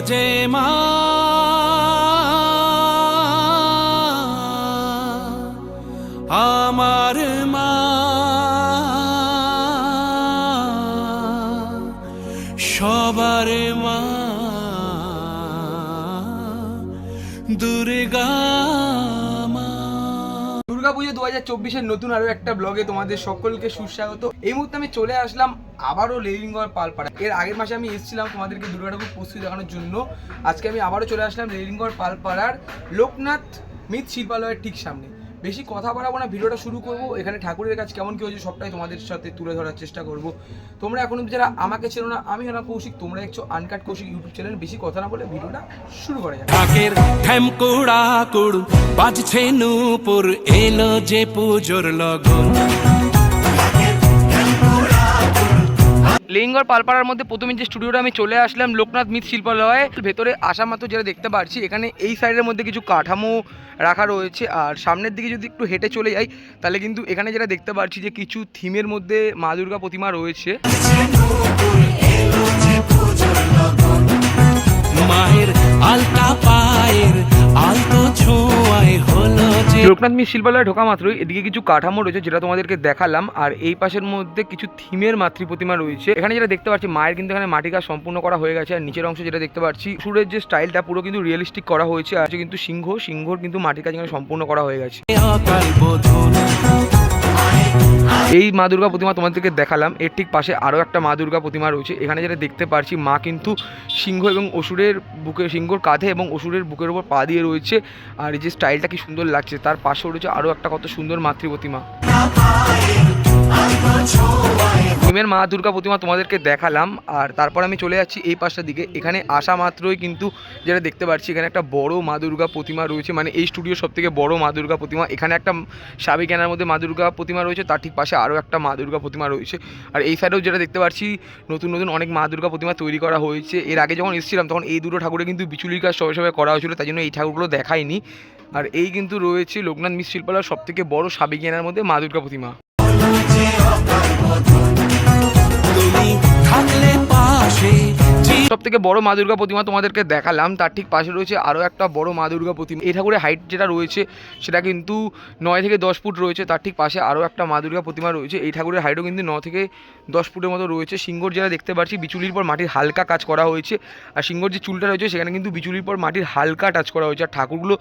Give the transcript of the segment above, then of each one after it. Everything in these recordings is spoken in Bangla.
যে মা দুর্গাপুজো দু হাজার চব্বিশের নতুন আরও একটা ব্লগে তোমাদের সকলকে সুস্বাগত। এই মুহূর্তে আমি চলে আসলাম আবারও রেলিংগড় পালপাড়া এর আগের মাসে আমি এসেছিলাম তোমাদেরকে দুর্গা ঠাকুর প্রস্তুতি দেখানোর জন্য। আজকে আমি আবারও চলে আসলাম রেলিংগড় পালপাড়ার লোকনাথ মিত শিল্পালয়ের ঠিক সামনে। বেশি কথা বাড়াবো না, ভিডিওটা শুরু করব। এখানে ঠাকুরের কাজ কেমন কি হয়েছে সবটাই তোমাদের সাথে তুলে ধরার চেষ্টা করব। তোমরা এখন যারা আমাকে চেনো না, আমি হলাম কৌশিক, তোমরা দেখছ আনকাট কৌশিক ইউটিউব চ্যানেল বেশি কথা না বলে ভিডিওটা শুরু করা যাক। ঢাকের ঠ্যামকুড়া কুড় বাজছে নূপুর, এলো যে পুজোর লগন। লেঙ্গর পালপাড়ার মধ্যে প্রথমে যে স্টুডিওটা আমি চলে আসলাম লোকনাথ মিত শিল্পালয়ে, ভেতরে আসা মাত্র যেটা দেখতে পাচ্ছি এখানে এই সাইডের মধ্যে কিছু কাঠামো রাখা রয়েছে, আর সামনের দিকে যদি একটু হেঁটে চলে যাই, তাহলে কিন্তু এখানে যেটা দেখতে পাচ্ছি যে কিছু থিমের মধ্যে মা দুর্গা প্রতিমা রয়েছে। মায়ের আলতা পায়ের আলতো লোকনাথ মিত শিল্পালয়ে ঢোকা মাত্রই এদিকে কিছু কাঠামো রয়েছে যেটা তোমাদেরকে দেখালাম। আর এই পাশের মধ্যে কিছু থিমের মাতৃ প্রতিমা রয়েছে। এখানে যেটা দেখতে পাচ্ছি, মায়ের কিন্তু এখানে মাটি কাজ সম্পূর্ণ করা হয়ে গেছে। আর নিচের অংশ যেটা দেখতে পাচ্ছি, সুরের যে স্টাইলটা পুরো কিন্তু রিয়েলিস্টিক করা হয়েছে। আর কিন্তু সিংহ, সিংহর কিন্তু মাটি কাজ এখানে সম্পূর্ণ করা হয়ে গেছে। এই মা দুর্গা প্রতিমা তোমাদেরকে দেখালাম। এর ঠিক পাশে আরও একটা মা দুর্গা প্রতিমা রয়েছে। এখানে যেটা দেখতে পারছি, মা কিন্তু সিংহ এবং অসুরের বুকে, সিংহর কাঁধে এবং অসুরের বুকের ওপর পা দিয়ে রয়েছে। আর এই যে স্টাইলটা কি সুন্দর লাগছে, তার পাশেও রয়েছে আরও একটা কত সুন্দর মাতৃ প্রতিমা। ভীমের মা দুর্গা প্রতিমা তোমাদেরকে দেখালাম, আর তারপর আমি চলে যাচ্ছি এই পাশটার দিকে। এখানে আসা মাত্রই কিন্তু যেটা দেখতে পাচ্ছি, এখানে একটা বড় মা দুর্গা প্রতিমা রয়েছে। মানে এই স্টুডিওর সব থেকে বড় মা দুর্গা প্রতিমা। এখানে একটা সাবি কেনার মধ্যে মা দুর্গা প্রতিমা রয়েছে, তার ঠিক পাশে আরও একটা মা দুর্গা প্রতিমা রয়েছে। আর এই সাইডেও যেটা দেখতে পাচ্ছি, নতুন নতুন অনেক মা দুর্গা প্রতিমা তৈরি করা হয়েছে। এর আগে যখন এসেছিলাম, তখন এই দুটো ঠাকুরে কিন্তু বিচুলির কাজ সবাই সবাই করা হয়েছিল, তাই জন্য এই ঠাকুরগুলো দেখায়নি আর এই কিন্তু রয়েছে লোকনাথ মিস শিল্পালয়ের সব থেকে বড় কেনার মধ্যে মা দুর্গা প্রতিমা। সব থেকে বড় মা দুর্গা প্রতিমা তোমাদেরকে দেখালাম, তার ঠিক পাশে রয়েছে আরও একটা বড় মা দুর্গা প্রতিমা। এই ঠাকুরের হাইট যেটা রয়েছে, সেটা কিন্তু নয় থেকে দশ ফুট রয়েছে, তার ঠিক পাশে আরও একটা মা দুর্গা প্রতিমা রয়েছে। এই ঠাকুরের হাইটও কিন্তু ন থেকে দশ ফুটের মতো রয়েছে। সিংহর যেটা দেখতে পাচ্ছি, বিচুলির পর মাটির হালকা কাজ করা হয়েছে। আর সিংহর যে চুলটা রয়েছে, সেখানে কিন্তু বিচুলির পর মাটির হালকা টাচ করা হয়েছে। আর ঠাকুরগুলো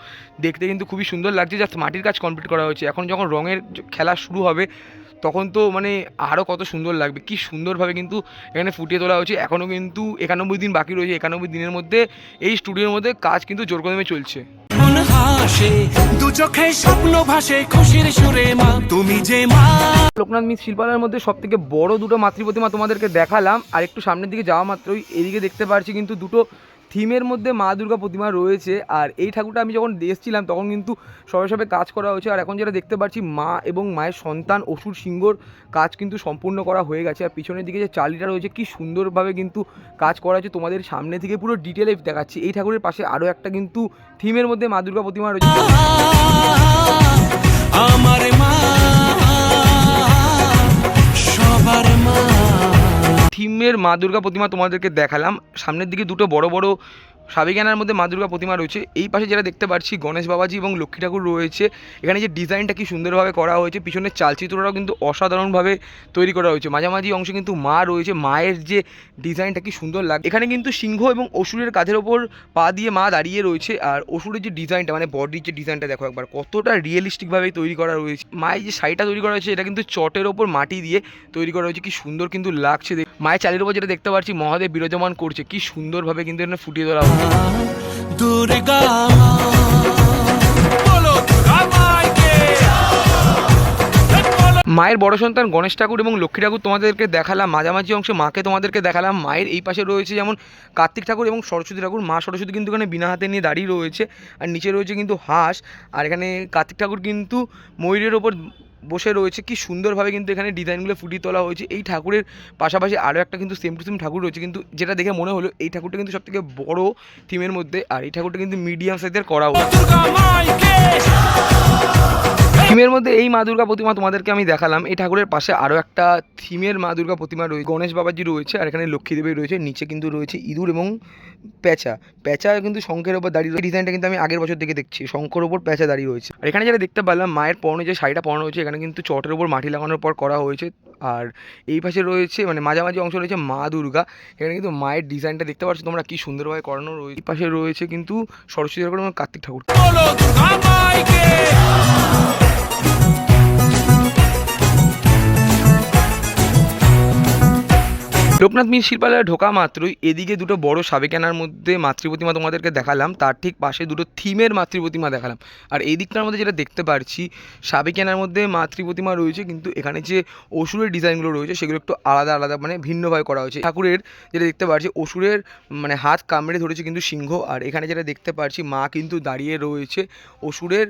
দেখতে কিন্তু খুবই সুন্দর লাগছে জাস্ট মাটির কাজ কমপ্লিট করা হয়েছে। এখন যখন রঙের খেলা শুরু হবে তখন তো মানে আরও কত সুন্দর লাগবে। কি সুন্দরভাবে কিন্তু এখানে ফুটিয়ে তোলা হয়েছে। এখনও কিন্তু একানব্বই দিন বাকি রয়েছে। একানব্বই দিনের মধ্যে এই স্টুডিওর মধ্যে কাজ কিন্তু জোর কদমে চলছে দু চোখে স্বপ্ন ভাসে খুশির সুরে মা তুমি যে মা। লোকনাথ মিত শিল্পালয়ের মধ্যে সব থেকে বড় দুটো মাতৃ প্রতিমা তোমাদেরকে দেখালাম। আর একটু সামনের দিকে যাওয়া মাত্রই এদিকে দেখতে পারছি কিন্তু দুটো থিমের মধ্যে মা দুর্গা প্রতিমা রয়েছে, আর এই ঠাকুরটা আমি যখন এসেছিলাম তখন কিন্তু সবে সবে কাজ করা হয়েছে, আর এখন যেটা দেখতে পাচ্ছি, মা এবং মায়ের সন্তান অসুর সিংহর কাজ কিন্তু সম্পূর্ণ করা হয়ে গেছে, আর পিছনের দিকে যে চালিটা রয়েছে, কি সুন্দরভাবে কিন্তু কাজ করা হয়েছে তোমাদের সামনে থেকে, পুরো ডিটেলে দেখাচ্ছি। এই ঠাকুরের পাশে আরও একটা কিন্তু থিমের মধ্যে মা দুর্গা প্রতিমা রয়েছে। আমার মা দুর্গা প্রতিমা তোমাদেরকে দেখালাম। সামনের দিকে দুটো বড় বড় সাবিগানার মধ্যে মা দুর্গা প্রতিমা রয়েছে। এই পাশে যেটা দেখতে পাচ্ছি, গণেশ বাবাজি এবং লক্ষ্মী ঠাকুর রয়েছে। এখানে যে ডিজাইনটা কি সুন্দরভাবে করা হয়েছে, পিছনের চালচিত্রটাও কিন্তু অসাধারণভাবে তৈরি করা হয়েছে। মাঝামাঝি অংশে কিন্তু মা রয়েছে। মায়ের যে ডিজাইনটা কি সুন্দর লাগে এখানে কিন্তু সিংহ এবং অসুরের কাঁধের ওপর পা দিয়ে মা দাঁড়িয়ে রয়েছে। আর অসুরের যে ডিজাইনটা মানে বডির যে ডিজাইনটা দেখো একবার, কতটা রিয়েলিস্টিকভাবে তৈরি করা রয়েছে। মায়ের যে শাড়িটা তৈরি করা হয়েছে, এটা কিন্তু চটের ওপর মাটি দিয়ে তৈরি করা হয়েছে। কি সুন্দর কিন্তু লাগছে মায়ের চালের ওপর যেটা দেখতে পাচ্ছি, মহাদেব বিরাজমান করছে। কি সুন্দরভাবে কিন্তু এখানে ফুটিয়ে তোলা দুর্গা মায়ের বড় সন্তান গণেশ ঠাকুর এবং লক্ষ্মী ঠাকুর তোমাদেরকে দেখালাম। মাঝামাঝি অংশে মাকে তোমাদেরকে দেখালাম। মায়ের এই পাশে রয়েছে যেমন কার্তিক ঠাকুর এবং সরস্বতী ঠাকুর। মা সরস্বতী কিন্তু এখানে বিনা হাতে নিয়ে দাঁড়িয়ে রয়েছে আর নিচে রয়েছে কিন্তু হাঁস। আর এখানে কার্তিক ঠাকুর কিন্তু ময়ূরের ওপর বসে রয়েছে। কি সুন্দরভাবে কিন্তু এখানে ডিজাইনগুলো ফুটিয়ে তোলা হয়েছে। এই ঠাকুরের পাশাপাশি আরও একটা কিন্তু সেম টু সেম ঠাকুর রয়েছে। কিন্তু যেটা দেখে মনে হলো, এই ঠাকুরটা কিন্তু সবথেকে বড় থিমের মধ্যে। আর এই ঠাকুরটা কিন্তু মিডিয়াম সাইজের করা হয়েছে। থিমের মধ্যে এই মা দুর্গা প্রতিমা তোমাদেরকে আমি দেখালাম। এই ঠাকুরের পাশে আরও একটা থিমের মা দুর্গা প্রতিমা রয়েছে গণেশ বাবাজি রয়েছে, আর এখানে লক্ষ্মী দেবী রয়েছে, নিচে কিন্তু রয়েছে ইঁদুর এবং প্যাঁচা প্যাঁচা কিন্তু শঙ্খের ওপর দাঁড়িয়ে রয়েছে। ডিজাইনটা কিন্তু আমি আগের বছর থেকে দেখছি। শঙ্খের ওপর প্যাঁচা দাঁড়িয়ে রয়েছে। আর এখানে যেটা দেখতে পারলাম, মায়ের পরনে যে শাড়িটা পরানো হয়েছে, এখানে কিন্তু চটের ওপর মাটি লাগানোর পর করা হয়েছে। আর এই পাশে রয়েছে মানে মাঝামাঝি অংশ রয়েছে মা দুর্গা। এখানে কিন্তু মায়ের ডিজাইনটা দেখতে পাচ্ছ তোমরা, কি সুন্দরভাবে করানো রয়েছে এই পাশে রয়েছে কিন্তু সরস্বতী ঠাকুর এবং কার্তিক ঠাকুর। লোকনাথ মিল শিল্পালয়ে ঢোকা মাত্রই এদিকে দুটো বড় সাবেকানার মধ্যে মাতৃপ্রতিমা তোমাদেরকে দেখালাম, তার ঠিক পাশে দুটো থিমের মাতৃপ্রতিমা দেখালাম। আর এই দিকটার মধ্যে যেটা দেখতে পারছি সাবেকানার মধ্যে মাতৃপ্রতিমা রয়েছে, কিন্তু এখানে যে অসুরের ডিজাইনগুলো রয়েছে, সেগুলো একটু আলাদা আলাদা মানে ভিন্নভাবে করা হয়েছে। ঠাকুরের যেটা দেখতে পারছি, অসুরের মানে হাত কামড়ে ধরেছে কিন্তু সিংহ, আর এখানে যেটা দেখতে পারছি, মা কিন্তু দাঁড়িয়ে রয়েছে অসুরের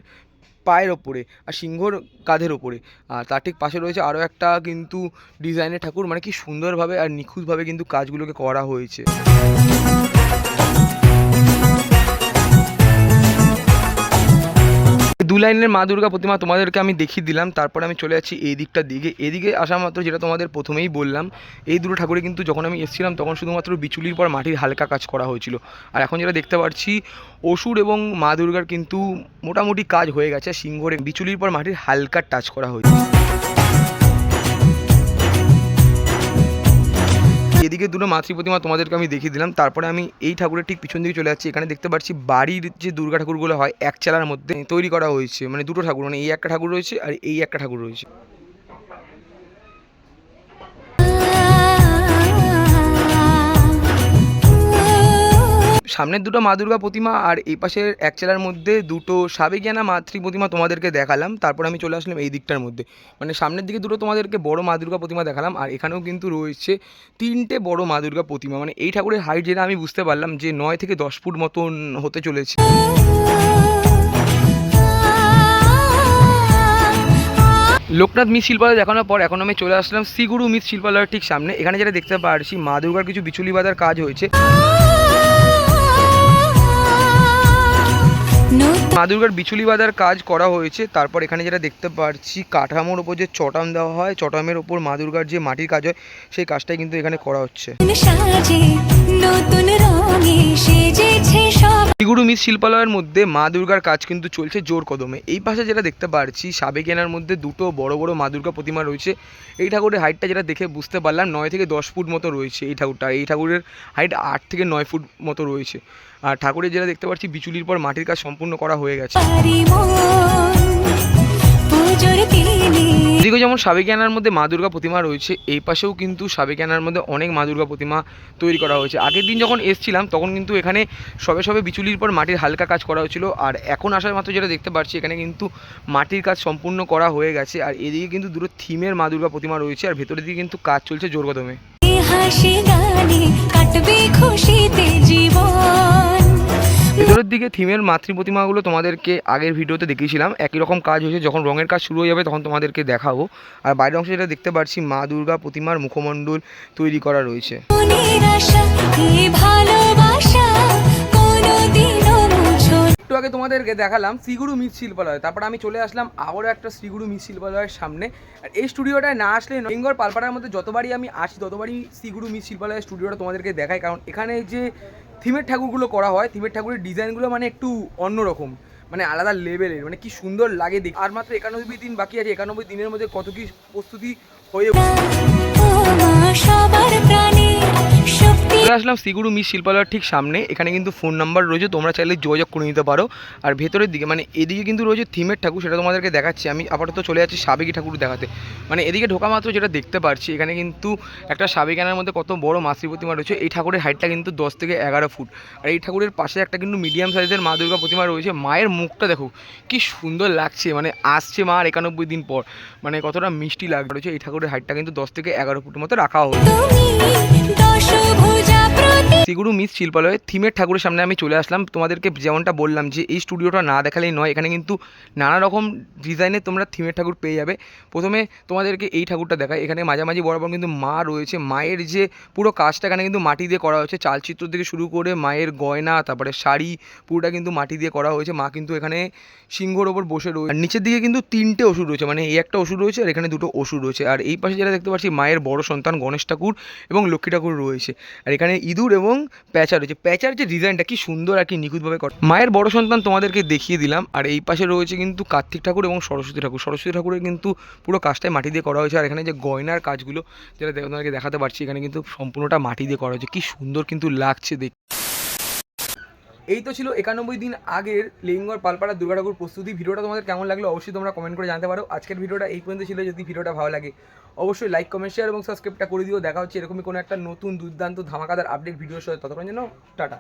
পায়ের ওপরে আর সিংহর কাঁধের ওপরে। আর তার ঠিক পাশে রয়েছে আরও একটা কিন্তু ডিজাইনের ঠাকুর। মানে কি সুন্দরভাবে আর নিখুঁতভাবে কিন্তু কাজগুলোকে করা হয়েছে। লাইনের মা দুর্গা প্রতিমা তোমাদেরকে আমি দেখিয়ে দিলাম, তারপরে আমি চলে যাচ্ছি এই দিকটার দিকে। এদিকে আসা মাত্র যেটা তোমাদের প্রথমেই বললাম, এই দুটো ঠাকুরে কিন্তু যখন আমি এসেছিলাম, তখন শুধুমাত্র বিচুলির পর মাটির হালকা কাজ করা হয়েছিল। আর এখন যেটা দেখতে পাচ্ছি, অসুর এবং মা দুর্গার কিন্তু মোটামুটি কাজ হয়ে গেছে, সিংহরে বিচুলির পর মাটির হালকা টাচ করা হয়েছে। এদিকে দুটো মাতৃ প্রতিমা তোমাদেরকে আমি দেখিয়ে দিলাম। তারপরে আমি এই ঠাকুরের ঠিক পিছন দিকে চলে যাচ্ছি। এখানে দেখতে পাচ্ছি বাড়ির যে দুর্গা ঠাকুরগুলো হয়, এক চালার মধ্যে তৈরি করা হয়েছে। মানে দুটো ঠাকুর মানে এই একটা ঠাকুর রয়েছে আর এই একটা ঠাকুর রয়েছে। সামনের দুটো মা দুর্গা প্রতিমা আর এই পাশের এক চেলার মধ্যে দুটো সাবেকিয়ানা মাতৃ প্রতিমা তোমাদেরকে দেখালাম। তারপর আমি চলে আসলাম এই দিকটার মধ্যে। মানে সামনের দিকে দুটো তোমাদেরকে বড় মা দুর্গা প্রতিমা দেখালাম আর এখানেও কিন্তু রয়েছে তিনটে বড় মা দুর্গা প্রতিমা। মানে এই ঠাকুরের হাইট যেটা আমি বুঝতে পারলাম যে নয় থেকে দশ ফুট মতন হতে চলেছে। লোকনাথ মিস শিল্পালয় দেখানোর পর এখন আমি চলে আসলাম শ্রীগুরু মিস শিল্পালয়ের ঠিক সামনে। এখানে যেটা দেখতে পারছি, মা দুর্গার কিছু বিচুলি বাঁধার কাজ হয়েছে। মা দুর্গার বিচুলি বাঁধার কাজ করা হয়েছে। তারপর এখানে যেটা দেখতে পারছি কাঠামোর ওপর যে চটাম দেওয়া হয় চটামের ওপর মা দুর্গার যে মাটির কাজ হয় সেই কাজটাই কিন্তু এখানে করা হচ্ছে। শ্রীগুরু মিস শিল্পালয়ের মধ্যে মা দুর্গার কাজ কিন্তু চলছে জোর কদমে। এই পাশে যেটা দেখতে পারছি সাবেকিয়ানার মধ্যে দুটো বড় বড় মা দুর্গা প্রতিমা রয়েছে। এই ঠাকুরের হাইটটা যেটা দেখে বুঝতে পারলাম নয় থেকে দশ ফুট মতো রয়েছে এই ঠাকুরটা। এই ঠাকুরের হাইট আট থেকে নয় ফুট মতো রয়েছে। আর ঠাকুরের যেটা দেখতে পাচ্ছি বিচুলির পর মাটির কাজ সম্পূর্ণ করা হয়ে গেছে। এদিকে যেমন সাবেকিয়ানার মধ্যে মা দুর্গা প্রতিমা রয়েছে এই পাশেও কিন্তু সাবেকিয়ানার মধ্যে অনেক মা দুর্গা প্রতিমা তৈরি করা হয়েছে। আগের দিন যখন এসছিলাম তখন কিন্তু এখানে সবে সবে বিচুলির পর মাটির হালকা কাজ করা হয়েছিল। আর এখন আসার মাত্র যেটা দেখতে পাচ্ছি এখানে কিন্তু মাটির কাজ সম্পূর্ণ করা হয়ে গেছে। আর এদিকে কিন্তু দুটো থিমের মা দুর্গা প্রতিমা রয়েছে আর ভেতরের দিকে কিন্তু কাজ চলছে জোর কদমে হাসি গানে দিকে থিমের মাতৃ প্রতিমাগুলো তোমাদেরকে আগের ভিডিওতে দেখিয়েছিলাম। একই রকম কাজ হয়েছে যখন রঙের কাজ শুরু হয়ে যাবে তখন তোমাদেরকে দেখাবো। আর বাইরের অংশে যেটা দেখতে পাচ্ছি মা দুর্গা প্রতিমার মুখমণ্ডল তৈরি করা রয়েছে। একটু আগে তোমাদেরকে দেখালাম শ্রীগুরু মিস শিল্পালয়। তারপর আমি চলে আসলাম আবারও একটা শ্রীগুরু মিস শিল্পালয়ের সামনে। আর এই স্টুডিওটায় না আসলে বেঙ্গল পালপাড়ার মধ্যে যতবারই আমি আসি ততবারই শ্রীগুরু মিস শিল্পালয়ের স্টুডিওটা তোমাদেরকে দেখাই। কারণ এখানে যে থিমের ঠাকুরগুলো করা হয় থিমের ঠাকুরের ডিজাইনগুলো মানে একটু অন্যরকম মানে আলাদা লেভেলের মানে কি সুন্দর লাগে দেখ আর মাত্র একানব্বই দিন বাকি আছে, একানব্বই দিনের মধ্যে কত কি প্রস্তুতি হয়ে চলে আসলাম শ্রীগুরু মিস শিল্পালয়ের ঠিক সামনে। এখানে কিন্তু ফোন নাম্বার রয়েছে তোমরা চাইলে যোগাযোগ করে নিতে পারো। আর ভেতরের দিকে মানে এদিকে কিন্তু রয়েছে থিমের ঠাকুর সেটা তোমাদেরকে দেখাচ্ছি। আমি আপাতত চলে যাচ্ছি সাবেকি ঠাকুর দেখাতে। মানে এদিকে ঢোকা মাত্র যেটা দেখতে পারছি এখানে কিন্তু একটা সাবেকানার মধ্যে কত বড় মাতৃ প্রতিমা রয়েছে। এই ঠাকুরের হাইটটা কিন্তু দশ থেকে এগারো ফুট। আর এই ঠাকুরের পাশে একটা কিন্তু মিডিয়াম সাইজের মা দুর্গা প্রতিমা রয়েছে। মায়ের মুখটা দেখো কি সুন্দর লাগছে। মানে আসছে মা আর একানব্বই দিন পর। মানে কতটা মিষ্টি লাগবে রয়েছে এই ঠাকুরের হাইটটা কিন্তু দশ থেকে এগারো ফুট মতো রাখা হয়েছে। 不加。শ্রীগুরু মিস শিল্পালয়ে থিমের ঠাকুরের সামনে আমি চলে আসলাম। তোমাদেরকে যেমনটা বললাম যে, এই স্টুডিওটা না দেখালেই নয়, এখানে কিন্তু নানা রকম ডিজাইনের তোমরা থিমের ঠাকুর পেয়ে যাবে। প্রথমে তোমাদেরকে এই ঠাকুরটা দেখায় এখানে মাঝামাঝি বরাবর কিন্তু মা রয়েছে। মায়ের যে পুরো কাজটা এখানে কিন্তু মাটি দিয়ে করা হয়েছে। চালচিত্র থেকে শুরু করে মায়ের গয়না, তারপরে শাড়ি, পুরোটা কিন্তু মাটি দিয়ে করা হয়েছে। মা কিন্তু এখানে সিংহর ওপর বসে রয়েছে আর নিচের দিকে কিন্তু তিনটে ওষুধ রয়েছে। মানে এই একটা ওষুধ রয়েছে আর এখানে দুটো ওষুধ রয়েছে। আর এই পাশে যেটা দেখতে পাচ্ছি, মায়ের বড় সন্তান গণেশ ঠাকুর এবং লক্ষ্মী ঠাকুর রয়েছে। আর এখানে ইঁদুর এবং প্যাঁচা রয়েছে। প্যাঁচার যে ডিজাইনটা কি সুন্দর আর কি নিখুঁতভাবে করা মায়ের বড় সন্তান তোমাদেরকে দেখিয়ে দিলাম। আর এই পাশে রয়েছে কিন্তু কার্তিক ঠাকুর এবং সরস্বতী ঠাকুর। সরস্বতী ঠাকুরের কিন্তু পুরো কাজটাই মাটি দিয়ে করা হয়েছে। আর এখানে যে গয়নার কাজগুলো, যেটা তোমাদেরকে দেখাতে পারছি, এখানে কিন্তু সম্পূর্ণটা মাটি দিয়ে করা হয়েছে। কি সুন্দর কিন্তু লাগছে দেখ এই তো ছিল একানব্বই দিন আগের লেঙ্গর পালপাড়া দুর্গা ঠাকুর প্রস্তুতি। ভিডিওটা তোমাদের কেমন লাগল অবশ্যই তোমরা কমেন্ট করে জানতে পারো। আজকের ভিডিওটা এই পর্যন্ত ছিল, যদি ভিডিওটা ভালো লাগে অবশ্যই লাইক কমেন্ট শেয়ার এবং সাবস্ক্রাইবটা করে দিও। দেখা হচ্ছে এরকমই কোনো একটা নতুন দুর্দান্ত ধামাকাদার আপডেট ভিডিওর সাথে। ততক্ষণ যেন টাটা।